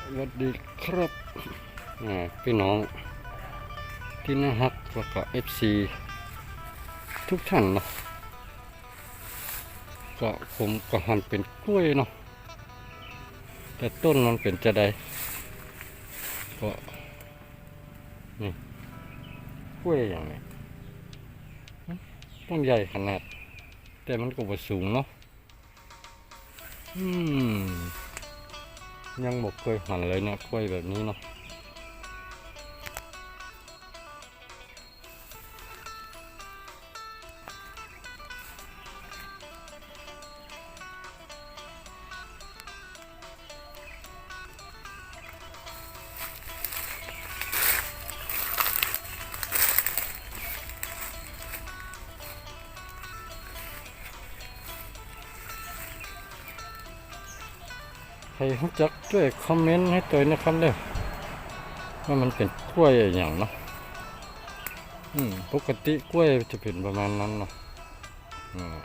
สวัสดีครับอ่พี่น้องที่น่าฮักแล้วก็เอฟซีทุกท่านเนาะก็ผมก็หันเป็นกล้วยเนาะแต่ต้นมันเป็นจะใดก็นี่กล้วยอย่างนี้ต้นใหญ่ขนาด แต่มันก็บ่สูงเนาะอืม ยังบอกเคยหันเลยนะกล้วยแบบนี้เนาะ รรู้จักช่วยคอมเมนต์ให้ตัวนะครับเด้อว่ามันเป็นกล้วยอย่างเนาะอืมปกติกล้วยจะเป็นประมาณนั้นเนาะอืม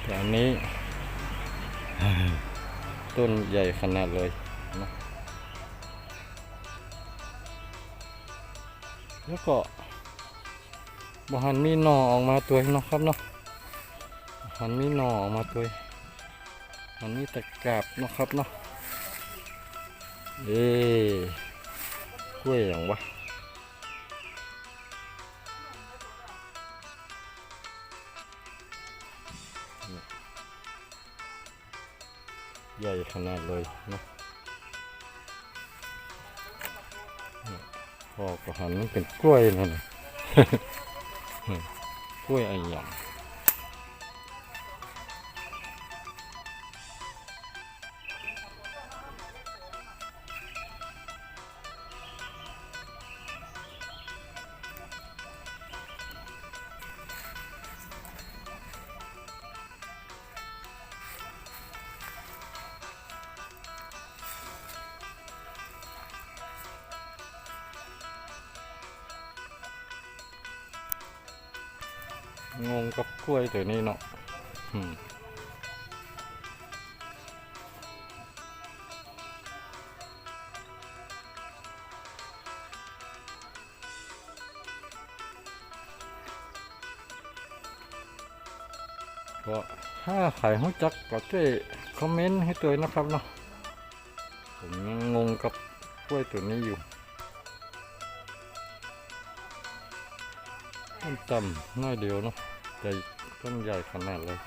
แต่อันนี้ ต้นใหญ่ขนาดเลยเนาะแล้วก็บหันมีหน่อออกมาตัวเนาะครับเนาะ มันมีหน่อออกมาตัวมันมีตะกราบนะครับเนาะเอ้กล้วยอย่างวะใหญ่ขนาดเลยนะพอกหันมันเป็นกล้วยนั่นน่ะกล้วยอะไรอย่าง งงกับกล้วยตัวนี้เนาะก็ถ้าใครรู้จักก็ช่วยคอมเมนต์ให้ตัวนะครับเนาะผมงงกับกล้วยตัวนี้อยู่ ต้นต่ำน้อยเดียวเนาะแต่ต้นใหญ่ขนาดเลย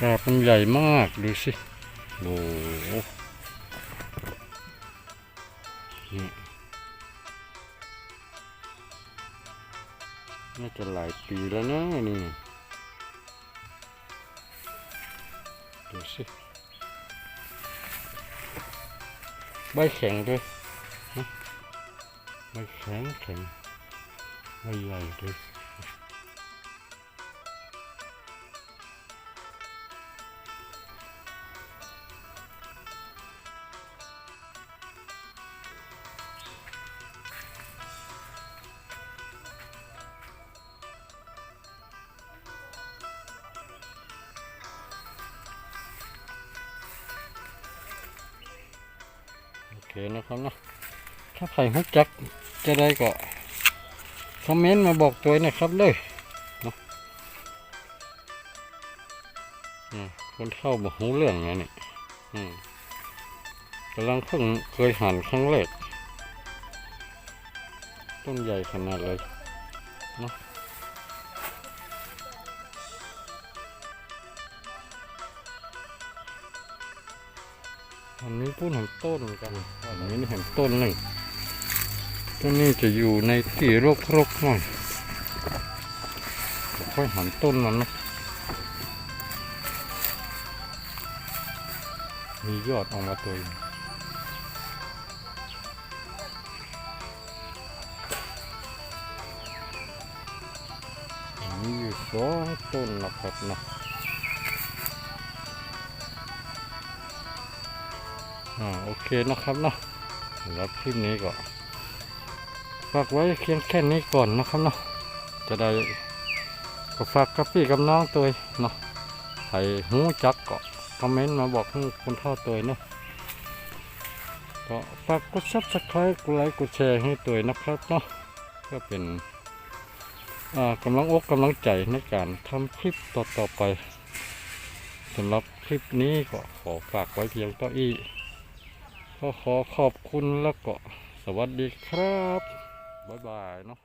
กาบมันใหญ่มาก ดูสิโอ้โหนี่น่าจะหลายปีแล้วนะนี่ ใบแข็งด้วยนะใบแข็งแข็งใบใหญ่ด้วย เคนะครับนะถ้าใครรู้จักจะได้ก็คอมเมนต์มาบอกตัวนะครับเลยนะคนเข้าบอกหูเรื่องนะนี่กำลังเพิ่งเคยหันครั้งแรกต้นใหญ่ขนาดเลยเนาะ อันนี้พูดถึงต้นกันอันนี้เห็นต้นหนึ่งต้นนี้จะอยู่ในที่รกๆหน่อยค่อยหันต้นมันนะมียอดออกมาตัวอยู่มีอยู่สองต้นนะครับนะ อ่าโอเคนะครับเนาะสำหรับคลิปนี้ก็ฝากไว้เพียงแค่นี้ก่อนนะครับเนาะจะได้ก็ฝากกับพี่กับน้องตัวเนาะใครหูจักก็คอมเมนต์มาบอกให้คนเท่าตัวเนาะก็ฝากกดซับสไครต์กดไลค์กดแชร์ให้ตัวนะครับเนาะเพื่อเป็นอ่ากำลังอกกำลังใจในการทำคลิปต่อๆไปสำหรับคลิปนี้ก็ขอฝากไว้เพียงเท่านี้ ก็ขอขอบคุณแล้วก็สวัสดีครับ บ๊ายบายเนาะ